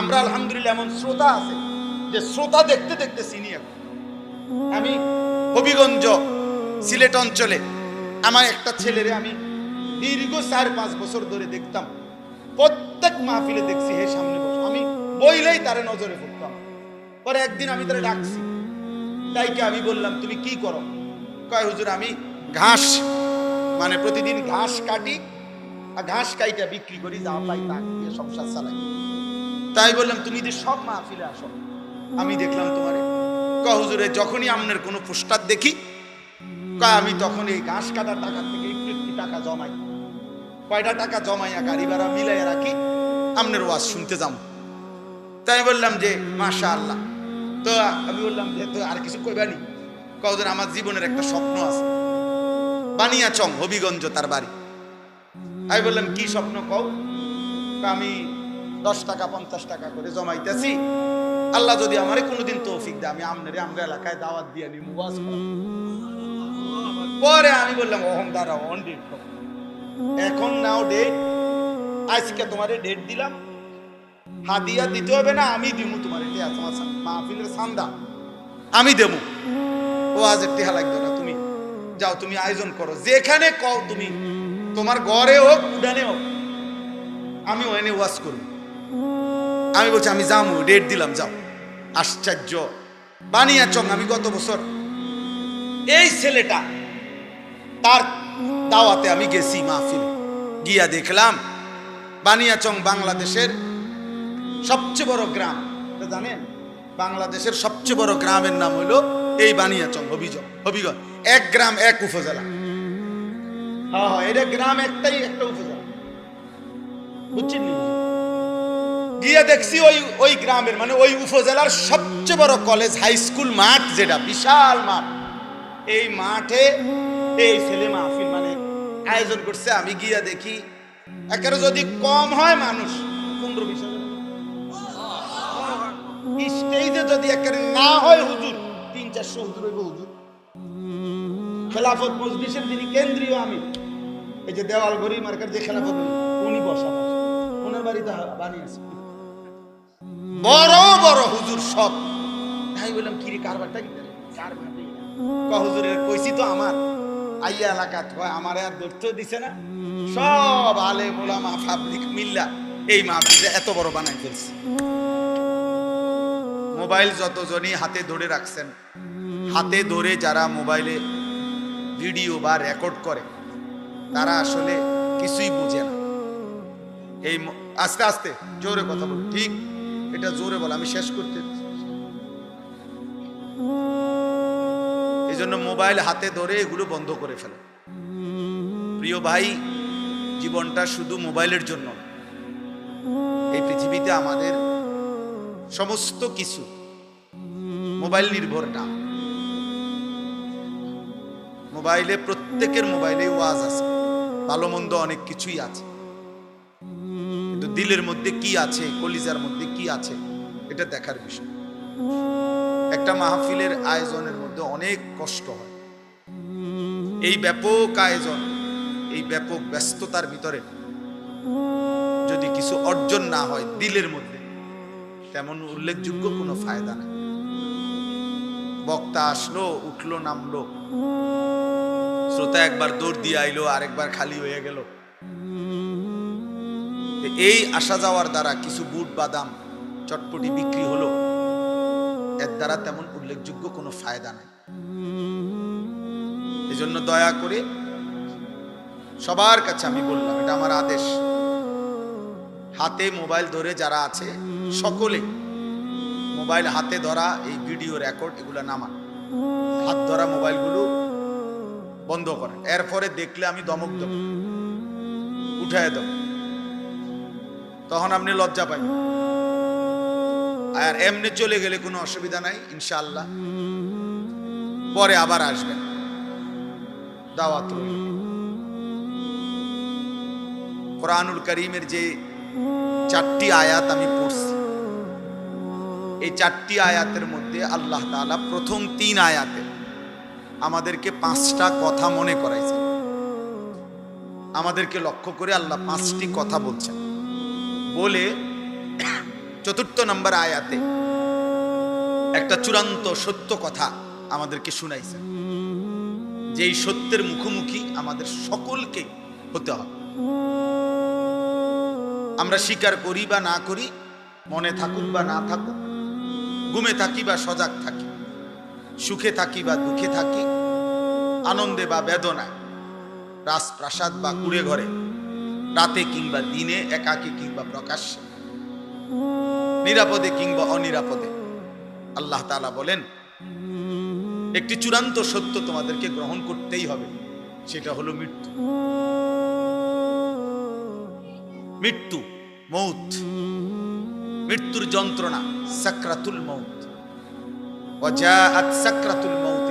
আমরা আলহামদুলিল্লাহ এমন শ্রোতা আছে যে শ্রোতা দেখতে দেখতে চিনি এখন আমি হবিগঞ্জ, সিলেট অঞ্চলে আমার একটা ছেলেরে আমি দীর্ঘ চার পাঁচ বছর ধরে দেখতাম। প্রত্যেক মাহফিলে দেখছি, হে সামনে বসে। আমি বইলেই তারে নজরে পড়তাম। পরে একদিন আমি তারে ডাকছি। তাইকে আমি বললাম, তুমি কি করো? কয়, হুজুর, আমি ঘাস মানে প্রতিদিন ঘাস কাটি আর ঘাস কাইটা বিক্রি করি, যা পাই তা সংসার চালাই। তাই বললাম, তুমি যে সব মাহফিলে আসো, আমি দেখলাম তোমারে। কয়, হুজুরে, যখনই আপনার কোনো পোস্টার দেখি আমি তখন এই ঘাস কাটার টাকা থেকে একটু একটু টাকা জমাই। কয়টা টাকা জমাইয়া গাড়ি ভাড়া মিলাইয়া রাখি আপনার ওয়াজ শুনতে যাম। তাই বললাম যে মাশা আল্লাহ তো আমি বললাম যে, তো আর কিছু কইবানি কজন আমার জীবনের একটা স্বপ্ন আছে। বানিয়া চং হবিগঞ্জ তার বাড়ি। আমি বললাম, কি স্বপ্ন কও? আমি দশ টাকা, পঞ্চাশ টাকা করে জমাইতেছি। আল্লাহ যদি আমারে কোনোদিন তৌফিক দেয়, আমি আমনের আমরা এলাকায় দাওয়াত দিয়ে ওয়াজ পরে আমি বললাম অহম দাঁড়াও অন ডেট এখন নাও ডেট আজকে তোমারে ডেট দিলাম। হাদিয়া দিতে হবে না, আমি দিমু তোমার এটা তোমার মাহফিলের সান্দা। আমি দেবো। ও আজ একটি লাগবে না, তুমি যাও, তুমি আয়োজন করো। যেখানে কও তুমি, তোমার ঘরে হোক, উডানে হোক, আমি ওখানে ওয়াশ করব। আমি বলছি, আমি যাব ডেট দিলাম, যাও। আশ্চর্য। বানিয়া চং আমি গত বছর। এই ছেলেটা, তার দাওয়াতে আমি গেছি মাহফিলে। গিয়া দেখলাম বানিয়াচং বাংলাদেশের সবচেয়ে বড় গ্রাম। জানেন? বাংলাদেশের সবচেয়ে বড় গ্রামের নাম হলো এই বানিয়াচং হবিগঞ্জ হবিগঞ্জ এক গ্রাম, এক উপজেলা। হ্যাঁ হ্যাঁ এটা গ্রাম একটাই একটা উপজেলা। বুঝছেন? গিয়ে দেখছি ওই ওই গ্রামের মানে ওই উপজেলার সবচেয়ে বড় কলেজ হাই স্কুল মাঠ যেটা, বিশাল মাঠ। এই মাঠে এই ছেলে মাহফিল মানে আয়োজন করছে। আমি গিয়া দেখি, একেবারে যদি কম হয় মানুষ, পনেরো বিশ স্টেজে যদি একেবারে না হয় হুজুর, তিন চারশো হুজুর হইব হুজুর। খেলাফত মজলিসের যিনি কেন্দ্রীয় আমি, এই যে দেওয়াল ঘড়ি মার্কার যে খেলাফত, উনি বসা। ওনার বাড়িতে বানিয়েছে বড় বড় হুজুর সব বললাম কিরে কারবারটা কি হুজুরের কইছি তো আমার। আইয়া এলাকাত আমার আর ধরতে দিছে না। সব আলে মোলামা ফাবলিক মিল্লা এই মাহফিলে এত বড় বানাই ফেলছে। মোবাইল যতজনই হাতে ধরে রাখছেন হাতে ধরে যারা মোবাইলে ভিডিও বা রেকর্ড করে তারা আসলে কিছুই বুঝে না। এই আস্তে আস্তে জোরে কথা বল ঠিক? এটা জোরে বল, আমি শেষ করতে এই জন্য মোবাইল হাতে ধরে এগুলো বন্ধ করে ফেলে। প্রিয় ভাই, জীবনটা শুধু মোবাইলের জন্য এই পৃথিবীতে আমাদের সমস্ত কিছু মোবাইল নির্ভর না। মোবাইলে প্রত্যেকের মোবাইলে ওয়াজ আছে, ভালো মন্দ অনেক কিছুই আছে। দিলের মধ্যে কি আছে, কলিজার মধ্যে কি আছে, এটা দেখার বিষয়। একটা মাহফিলের আয়োজনের মধ্যে অনেক কষ্ট হয়। এই ব্যাপক আয়োজন, এই ব্যাপক ব্যস্ততার ভিতরে যদি কিছু অর্জন না হয় দিলের মধ্যে, তেমন উল্লেখযোগ্য কোনো ফায়দা নেই। বক্তা আসলো, উঠল, নামলো। শ্রোতা একবার দৌড় দিয়ে আইলো, আরেকবার খালি হয়ে গেল। এই আসা যাওয়ার দ্বারা কিছু বুট বাদাম চটপটি বিক্রি হলো। এর দ্বারা তেমন উল্লেখযোগ্য কোনো ফায়দা নাই। এই জন্য দয়া করে সবার কাছে আমি বললাম, এটা আমার আদেশ। হাতে মোবাইল ধরে যারা আছে, সকলে মোবাইল হাতে ধরা, এই ভিডিও রেকর্ড এগুলো নামান। হাত ধরা মোবাইলগুলো বন্ধ করেন। এরপরে দেখলে আমি দমক দেব, উঠায় দেব। তখন আপনি লজ্জা পাই আর এমনি চলে গেলে কোনো অসুবিধা নাই, ইনশাআল্লাহ। পরে আবার আসবেন। দাওয়াত কোরআনুল করিমের যে চারটি আয়াত আমি পড়ছি, এই চারটি আয়াতের মধ্যে আল্লাহ তাআলা প্রথম তিন আয়াতে আমাদেরকে পাঁচটা কথা মনে করাইছে আমাদেরকে লক্ষ্য করে আল্লাহ পাঁচটি কথা বলছেন। বলে চতুর্থ নম্বর আয়াতে একটা চূড়ান্ত সত্য কথা আমাদেরকে শুনাইছে। যে এই সত্যের মুখোমুখি আমাদের সকলকে হতে হবে। আমরা স্বীকার করি বা না করি, মনে থাকুক বা না থাকুক, ঘুমে থাকি বা সজাগ থাকি, সুখে থাকি বা দুঃখে থাকি, আনন্দে বা বেদনায়, রাজপ্রাসাদ বা কুড়ে ঘরে রাতে কিংবা দিনে, একাকী কিংবা প্রকাশ্যে, নিরাপদে কিংবা অনিরাপদে, আল্লাহ তাআলা বলেন, একটি চূড়ান্ত সত্য তোমাদেরকে গ্রহণ করতেই হবে, সেটা হলো মৃত্যু। মৃত্যু, মৌত। মৃত্যুর যন্ত্রণা, সাকরাতুল মৌত। ওয়াজাআত সাকরাতুল মৌত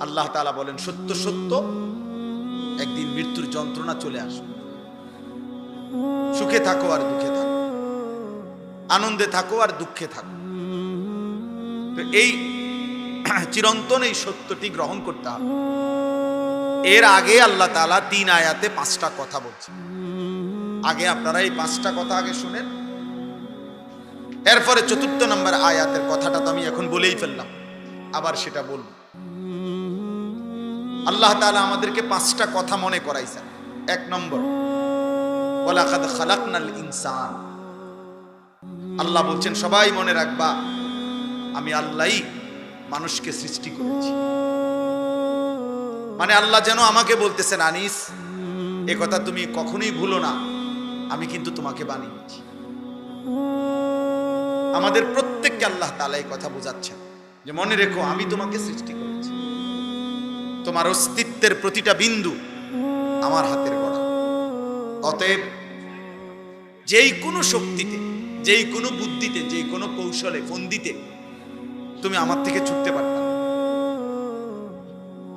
আল্লাহ তাআলা বলেন, সত্য সত্য একদিন মৃত্যুর যন্ত্রণা চলে আসবে। সুখে থাকো আর দুঃখে থাকো। আনন্দে থাকো আর দুঃখে থাকো। তো এই চিরন্তন এই সত্যটি গ্রহণ করতে হবে। এর আগে আল্লাহ তাআলা তিন আয়াতে পাঁচটা কথা বলছে আগে আপনারা এই পাঁচটা কথা আগে শুনেন। এরপরে চতুর্থ নম্বর আয়াতের কথাটা তো আমি এখন বলেই ফেললাম। আবার সেটা বলব। আল্লাহ তাআলা আমাদেরকে পাঁচটা কথা মনে করাইছেন। এক নম্বর ইনসান। আল্লাহ বলছেন, সবাই মনে রাখবা, আমি আল্লাহই মানুষকে সৃষ্টি করেছি। মানে আল্লাহ যেন আমাকে বলতেছেন, আনিস, এ কথা তুমি কখনোই ভুলো না, আমি কিন্তু তোমাকে বানিয়েছি। আমাদের প্রত্যেককে আল্লাহ তাআলা এই কথা বোঝাচ্ছেন যে, মনে রেখো, আমি তোমাকে সৃষ্টি করেছি। তোমার অস্তিত্বের প্রতিটা বিন্দু আমার হাতের গড়া। অতএব যেই কোনো শক্তিতে, যেই কোনো বুদ্ধিতে, যেই কোনো কৌশলে, ফন্দিতে তুমি আমার থেকে ছুটতে পারবে না।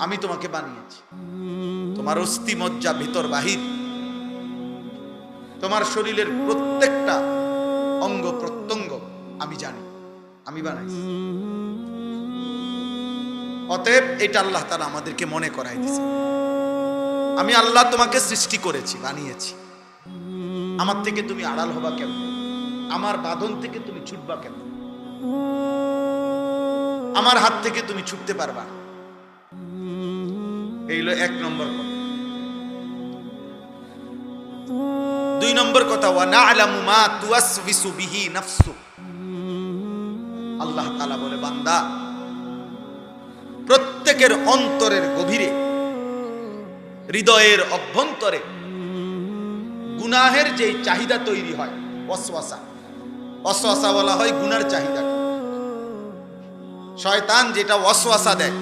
আমি তোমাকে বানিয়েছি। তোমার অস্থি মজ্জা ভিতর বাহির। তোমার শরীরের প্রত্যেকটা অঙ্গ প্রত্যঙ্গ আমি জানি, আমি বানাইছি। অতএব এটা আল্লাহ তারা আমাদেরকে মনে করাই দিছে আমি আল্লাহ তোমাকে সৃষ্টি করেছি, বানিয়েছি। আমার থেকে তুমি আড়াল হবা কেন? আমার বাঁধন থেকে তুমি ছুটবা কেন? আমার হাত থেকে তুমি ছুটতে পারবা না। এই হলো এক নম্বর দুই নম্বর কথা, ওয়া না'লামু মা তুওয়াসবিসু বিহি নাফসু। আল্লাহ তাআলা বলে, বান্দা প্রত্যেকের অন্তরের গভীরে, হৃদয়ের অভ্যন্তরে গুনাহের যে চাহিদা তৈরি হয়, অশ্বাসা। অশ্বাসা বলা হয় গুনার চাহিদা। শয়তান যেটা অশ্বাসা দেয়,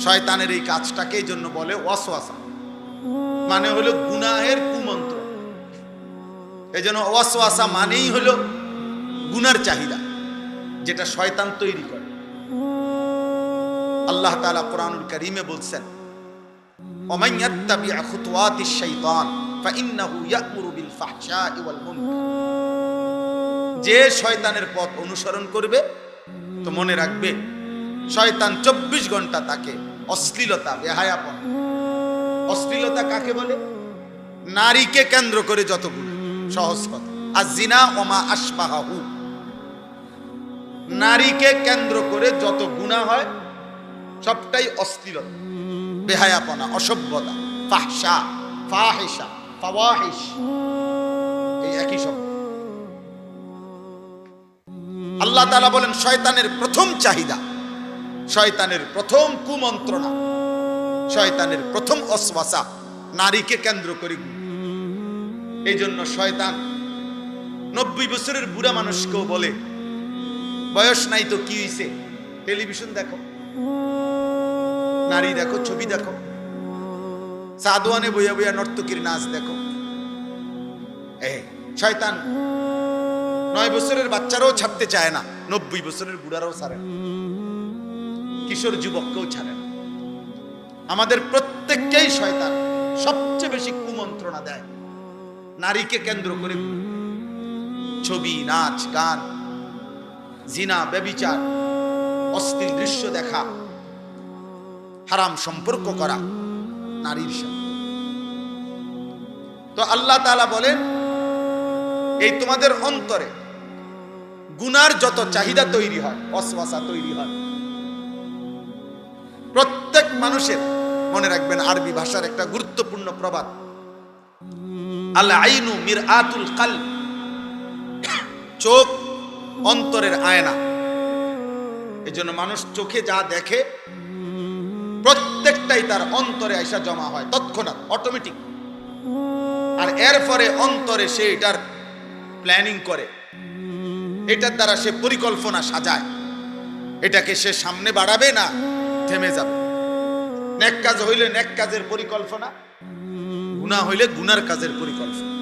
শয়তানের এই কাজটাকে এই জন্য বলে অশ্বাসা। মানে হলো গুনাহের কুমন্ত্র। এই জন্য অশ্বাসা মানেই হলো গুনার চাহিদা, যেটা শয়তান তৈরি করে। আল্লাহ তালা কোরআনুল করিমে বলছেন যে শয়তানের পথ অনুসরণ করবে, তো মনে রাখবে, শয়তান চব্বিশ ঘণ্টা তাকে অশ্লীলতা বেহায়াপন অশ্লীলতা কাকে বলে? নারীকে কেন্দ্র করে যতগুলো সহজ কথা। আর জিনা ওমা আসবাহু নারীকে কেন্দ্র করে যত গুণা হয় সবটাই অশ্লীলতা বেহায়াপনা, অসভ্যতা, ফাহসা, ফাহিসা, ফাওয়াহিস, এই একই শব্দ আল্লাহ তাআলা বলেন, শয়তানের প্রথম চাহিদা, শয়তানের প্রথম কুমন্ত্রণা, শয়তানের প্রথম অশ্বাসা, নারীকে কেন্দ্র করে। এই জন্য শয়তান নব্বই বছরের বুড়া মানুষকেও বলে, বয়স নাই তো কি হইছে? টেলিভিশন দেখো। নারী দেখো, ছবি দেখো। সাদওয়ানে বইয়া বইয়া নর্তকীর নাচ দেখো। শয়তান, নয় বছরের বাচ্চারাও ছাড়তে চায় না, নব্বই বছরের বুড়ারাও ছাড়ে না। কিশোর যুবককেও ছাড়ে না। আমাদের প্রত্যেককেই শয়তান সবচেয়ে বেশি কুমন্ত্রণা দেয়। নারীকে কেন্দ্র করে ছবি, নাচ, গান, জিনা, ব্যবিচার, অস্থির দৃশ্য দেখা হারাম সম্পর্ক করা নারীর সাথে। তো আল্লাহ তাআলা বলেন, এই তোমাদের অন্তরে গুনার যত চাহিদা তৈরি হয় অশ্বাসা তৈরি হয়, প্রত্যেক মানুষের মনে রাখবেন আরবি ভাষার একটা গুরুত্বপূর্ণ প্রবাদ। আইনু মির আতুল কাল চোখ অন্তরের আয়না। এই জন্য মানুষ চোখে যা দেখে প্রত্যেকটাই তার অন্তরে আইসা জমা হয়, তৎক্ষণাৎ অটোমেটিক আর এর পরে অন্তরে সে এটার প্ল্যানিং করে। এটার দ্বারা সে পরিকল্পনা সাজায়। এটাকে সে সামনে বাড়াবে না, থেমে যাবে। নেক কাজ হইলে নেক কাজের পরিকল্পনা, গুনাহ হইলে গুনার কাজের পরিকল্পনা।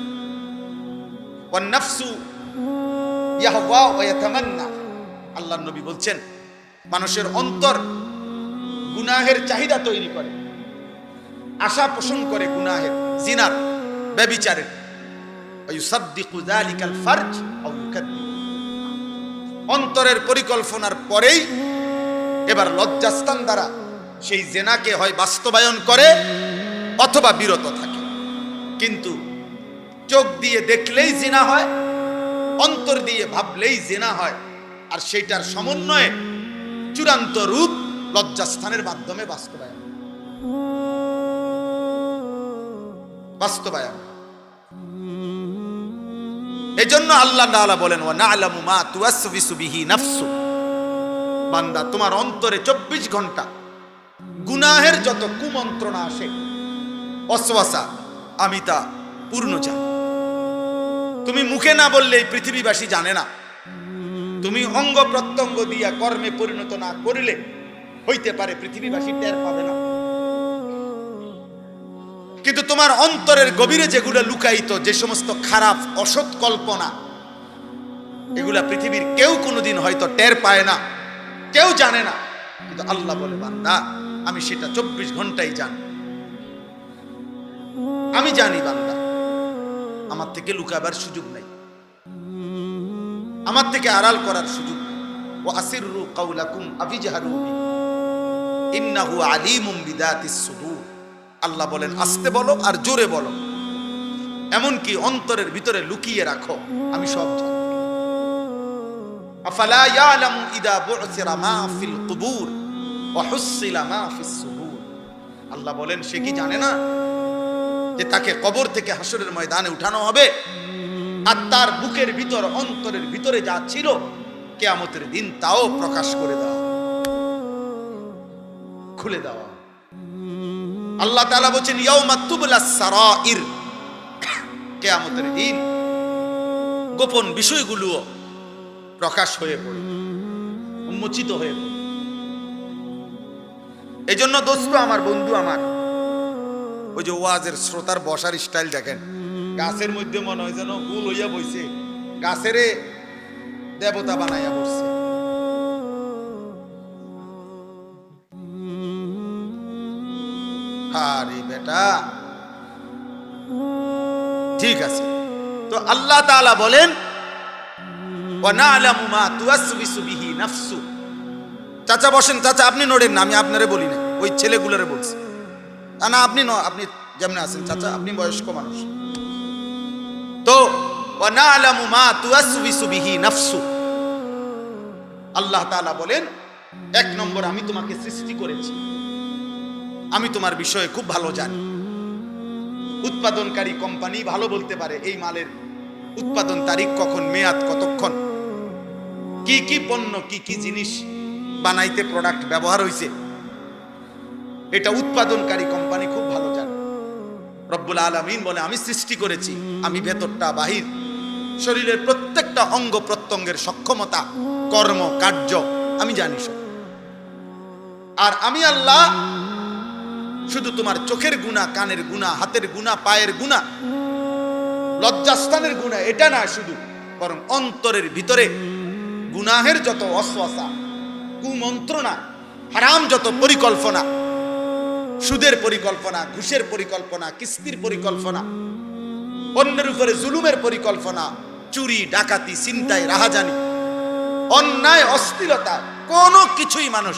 আল্লাহর নবী বলছেন, মানুষের অন্তর গুনাহের চাহিদা তৈরি করে। আশা পোষণ করে গুনাহের, জিনার, ব্যবিচারের। অন্তরের পরিকল্পনার পরেই এবার লজ্জাস্থান দ্বারা সেই জেনাকে হয় বাস্তবায়ন করে অথবা বিরত থাকে। কিন্তু চোখ দিয়ে দেখলেই জেনা হয়, অন্তর দিয়ে ভাবলেই জেনা হয়, আর সেইটার সমন্বয়ে চূড়ান্ত রূপ লজ্জাস্থানের মাধ্যমে বাস্তবায়ন। বাস্তবায়ন। এজন্য আল্লাহ তাআলা বলেন, ওয়া না'লামু মা নাফসু। বান্দা, তোমার অন্তরে 24 ঘণ্টা গুনাহের যত কুমন্ত্রণা আসে অসওয়াসা আমি তা পূর্ণ জানি। তুমি মুখে না বললে এই পৃথিবীবাসী জানে না। তুমি অঙ্গ প্রত্যঙ্গ দিয়া কর্মে পরিণত না করিলে হইতে পারে পৃথিবীবাসী টের পাবে না। কিন্তু তোমার অন্তরের গভীরে যেগুলো লুকায়িত, যে সমস্ত খারাপ, অসৎ কল্পনা, এগুলা পৃথিবীর কেউ কোনোদিন হয়তো টের পায় না, কেউ জানে না। কিন্তু আল্লাহ বলে, বান্দা, আমি সেটা চব্বিশ ঘন্টাই জানি। আমি জানি, বান্দা, আমার থেকে লুকাবার সুযোগ নাই। আমার থেকে আড়াল করার সুযোগ নেই। ও আসিরু কাউলাকুম আবিজাহারু বি। ইন্নাহু আলিমুম বিদাতিস সুদূর। আল্লাহ বলেন, আস্তে বলো আর জোরে বলো। এমনকি অন্তরের ভিতরে লুকিয়ে রাখো। আমি সব জানি। আফালা ইয়ালামু ইদা বু'সিরা মা ফিল কুবুর ওয়া হুসিলা মা ফিস সুদূর আল্লাহ বলেন, সে কি জানে না যে তাকে কবর থেকে হাসরের ময়দানে উঠানো হবে? আর তার বুকের ভিতর, অন্তরের ভিতরে যা ছিল, কেয়ামতের দিন তাও প্রকাশ করে দেওয়া খুলে দেওয়া। আল্লাহ তাআলা বলেন ইয়াউমা সারাইর। কিয়ামতের দিন গোপন বিষয়গুলো প্রকাশ হয়ে পড়ে উন্মোচিত হয়ে পড়ে এই জন্য দোস্ত, আমার বন্ধু আমার, ওই যে ওয়াজের শ্রোতার বসার স্টাইল দেখেন। গাছের মধ্যে মনে হয় যেন গুল হইয়া বইছে। গাছেরে দেবতা বানাইয়া বসছে। আরে বেটা। ঠিক আছে। তো আল্লাহ তাআলা বলেন চাচা বসেন, চাচা, আপনি নড়েন না, আমি আপনারে বলি না ওই ছেলেগুলোরে বলছি। তা না, আপনি আপনি যেমন আছেন, চাচা, আপনি বয়স্ক মানুষ। তো আল্লাহ তাআলা বলেন, এক নম্বর আমি তোমাকে সৃষ্টি করেছি। আমি তোমার বিষয়ে খুব ভালো জানি। উৎপাদনকারী কোম্পানি ভালো বলতে পারে এই মালের উৎপাদন তারিখ কখন, মেয়াদ কতক্ষণ? কি কি পণ্য, কি কি জিনিস বানাইতে প্রোডাক্ট ব্যবহার হয়েছে এটা উৎপাদনকারী কোম্পানি খুব ভালো জানে। রব্বুল আলমিন বলে, আমি সৃষ্টি করেছি, আমি ভেতরটা বাহির। শরীরের প্রত্যেকটা অঙ্গ প্রত্যঙ্গের সক্ষমতা, কর্ম, কার্য, আমি জানি সব। আর আমি আল্লাহ শুধু তোমার চোখের গুণা, কানের গুণা, হাতের গুণা, পায়ের গুণা। লজ্জাস্থানের গুণা, এটা না শুধু, বরং অন্তরের ভিতরে গুনাহের যত অশ্বাসা, কুমন্ত্রণা, হারাম যত পরিকল্পনা, সুদের পরিকল্পনা, ঘুষের পরিকল্পনা, কিস্তির পরিকল্পনা, অন্যের উপরে জুলুমের পরিকল্পনা, চুরি, ডাকাতি চিন্তায় রাহাজানি, অন্যায়, অস্থিরতা, কোনো কিছুই মানুষ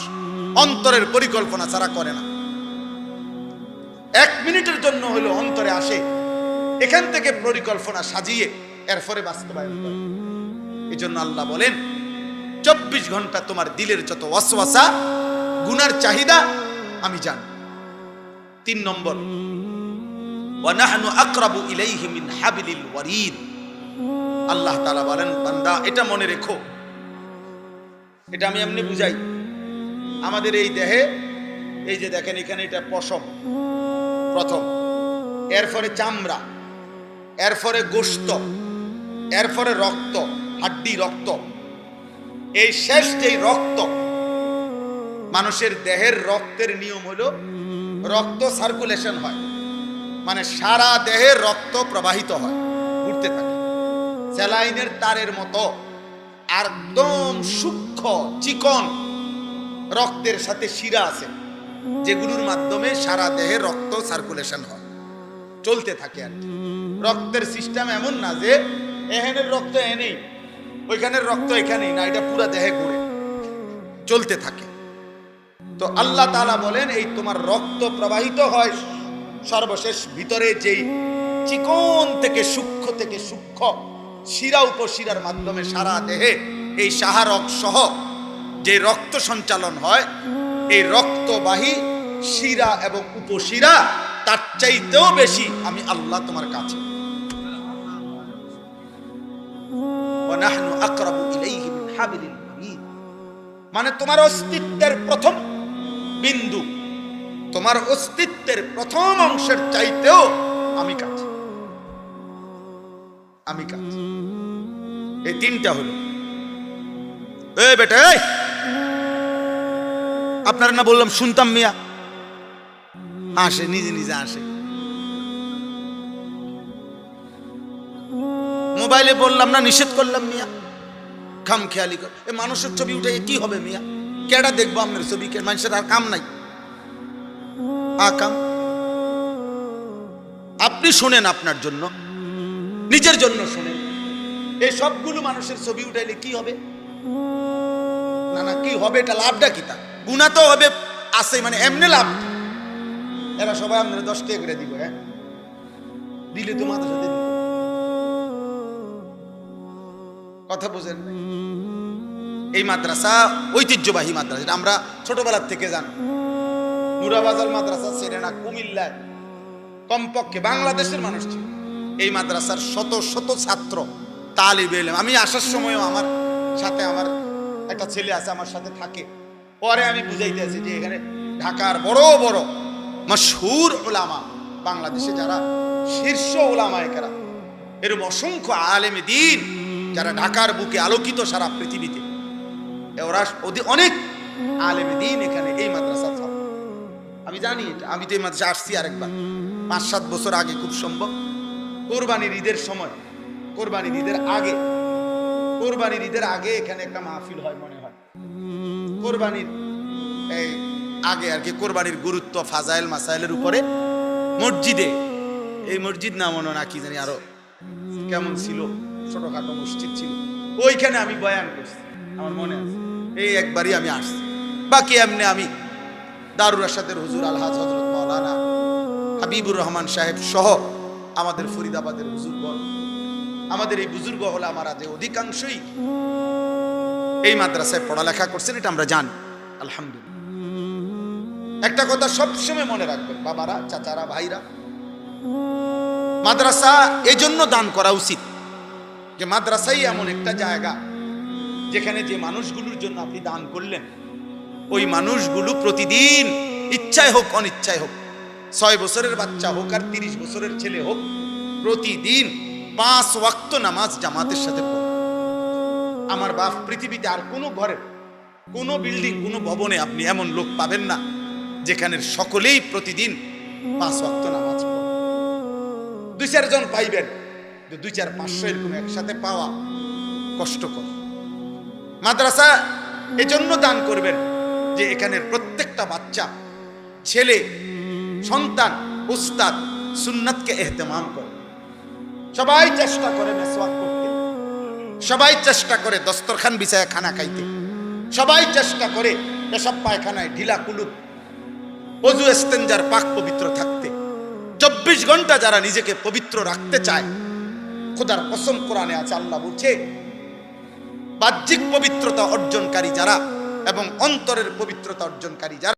অন্তরের পরিকল্পনা ছাড়া করে না। এক মিনিটের জন্য হলো অন্তরে আসে। এখান থেকে পরিকল্পনা সাজিয়ে এরপরে বাস্তবায়ন করে। এই জন্য আল্লাহ বলেন, চব্বিশ ঘণ্টা তোমার দিলের যত ওয়াসওয়াসা, গুনার চাহিদা আমি জানি। তিন নম্বর আকরাবু ইলাইহি মিন হাবিলিল ওয়ারিদ। আল্লাহ তাআলা বলেন, বান্দা, এটা মনে রেখো। এটা আমি এমনি বুঝাই। আমাদের এই দেহে, এই যে দেখেন এখানে এটা পশম। প্রথম। এরপরে চামড়া এরপরে গোস্ত এরপরে রক্ত, হাড্ডি রক্ত। এই শেষ যেই রক্ত, মানুষের দেহের রক্তের নিয়ম হলো রক্ত সার্কুলেশন হয়। মানে সারা দেহে রক্ত প্রবাহিত হয় ঘুরতে থাকে। স্যালাইনের তারের মতো একদম সূক্ষ্ম, চিকন রক্তের সাথে শিরা আছে। যেগুলোর মাধ্যমে সারা দেহে রক্ত সার্কুলেশন হয়। চলতে থাকে আর রক্তের সিস্টেম এমন না যে এখানের রক্ত এনেই ওইখানের রক্ত এখানেই না, এটা পুরো দেহে ঘুরে। চলতে থাকে। তো আল্লাহ তাআলা বলেন, এই তোমার রক্ত প্রবাহিত হয় সর্বশেষ ভিতরে যেই চিকন থেকে সূক্ষ্ম থেকে সূক্ষ্ম শিরা উপশিরার মাধ্যমে সারা দেহে এই সাহারক সহ যে রক্ত সঞ্চালন হয়, এই রক্তবাহী শিরা এবং উপশিরা, তার চাইতেও বেশি আমি আল্লাহ তোমার কাছে। মানে তোমার অস্তিত্বের প্রথম বিন্দু, তোমার অস্তিত্বের প্রথম অংশের চাইতেও আমি কাছে। আমি কাছে। এই তিনটা হলো। এ বেটা আপনারা না বললাম, শুনতাম মিয়া। আসে, নিজে নিজে আসে। মোবাইলে বললাম, না, নিষেধ করলাম মিয়া। খাম খেয়ালি কর এ মানুষের ছবি উঠে কি হবে মিয়া? কেডা দেখব আপনার ছবি? কে মানুষের আর কাম নাই। আপনি শোনেন আপনার জন্য। নিজের জন্য শোনেন। এই সবগুলো মানুষের ছবি উঠাইলে কি হবে? না না, কি হবে? এটা লাভটা কি তা গুণা তো হবে, আছে মানে এমনি লাভ। এরা সবাই আপনারা দশ টাকা করে দিব হ্যাঁ? দিলে তো মাথা সাথে কথা বুঝেন এই মাদ্রাসা ঐতিহ্যবাহী মাদ্রাসা আমরা ছোটবেলার থেকে জানি। মুরাবাজার মাদ্রাসা সেরেনা কুমিল্লায়। কমপক্ষে বাংলাদেশের মানুষ ছিল। এই মাদ্রাসার শত শত ছাত্র, তালিবে এলেম। আমি আসার সময়ও আমার সাথে আমার একটা ছেলে আছে, আমার সাথে থাকে। পরে আমি বুঝাইতে আছি যে এখানে ঢাকার বড় বড় মশহুর ওলামা বাংলাদেশে যারা শীর্ষ ওলামা একারা এরকম অসংখ্য আলেম দিন যারা ঢাকার বুকে আলোকিত সারা পৃথিবীতে ওরা অনেক আলেম দিন এখানে এই মাদ্রাসা আমি জানি এটা আমি তো এই মাদ্রাসা আসছি আরেকবার। পাঁচ সাত বছর আগে খুব সম্ভব। কোরবানির ঈদের সময়, কোরবানির ঈদের আগে, কোরবানির ঈদের আগে এখানে একটা মাহফিল হয় মনে হয়। কোরবানির, এই আগে আর কি কোরবানির গুরুত্ব ফাজাইল মাসাইলের উপরে মসজিদে, এই মসজিদ মনে না কি জানি আরও কেমন ছিল, ছোটখাটো মসজিদ ছিল। ওইখানে আমি বয়ান করছি, আমার মনে আছে। এই একবারই আমি আসছি। বাকি এমনি আমি দারুর রাশাদের হুজুর আলহাজ হজরত মাওলানা হাবিবুর রহমান সাহেব সহ আমাদের ফরিদাবাদের হুজুরগণ, আমাদের এই বুজুর্গ হলে আমার যে অধিকাংশই এই মাদ্রাসায় পড়ালেখা করছেন, এটা আমরা জানি। আলহামদুলিল্লাহ। একটা কথা সবসময় মনে রাখবেন, বাবারা, চাচারা, ভাইরা। মাদ্রাসা এজন্য দান করা উচিত যে মাদ্রাসাই এমন একটা জায়গা যেখানে যে মানুষগুলোর জন্য আপনি দান করলেন, ওই মানুষগুলো প্রতিদিন ইচ্ছায় হোক, অনিচ্ছায় হোক, ছয় বছরের বাচ্চা হোক আর তিরিশ বছরের ছেলে হোক, প্রতিদিন পাঁচ ওয়াক্ত নামাজ জামাতের সাথে পড়ে। আমার বাপ পৃথিবীতে আর কোনো ঘরে, কোনো বিল্ডিং কোনো ভবনে আপনি এমন লোক পাবেন না যেখানে সকলেই প্রতিদিন পাঁচ ওয়াক্ত নামাজ দুই চারজন পাইবেন দুই চার পাঁচশো এরকম একসাথে পাওয়া কষ্টকর। মাদ্রাসা এজন্য দান করবেন যে এখানের প্রত্যেকটা বাচ্চা, ছেলে, সন্তান উস্তাদ সুন্নাতকে এহতেমাম করে। সবাই চেষ্টা করে মেসওয়াক সবাই চেষ্টা করে দস্তরখান বিছায় খানা খাইতে। সবাই চেষ্টা করে পেশাব পায়খানায় ঢিলা কুলুপ, অজু এস্তেঞ্জার পাক পবিত্র থাকতে। চব্বিশ ঘণ্টা যারা নিজেকে পবিত্র রাখতে চায়, খোদার কসম কোরআনে আছে, আল্লাহ বলছে, বাহ্যিক পবিত্রতা অর্জনকারী যারা এবং অন্তরের পবিত্রতা অর্জনকারী যারা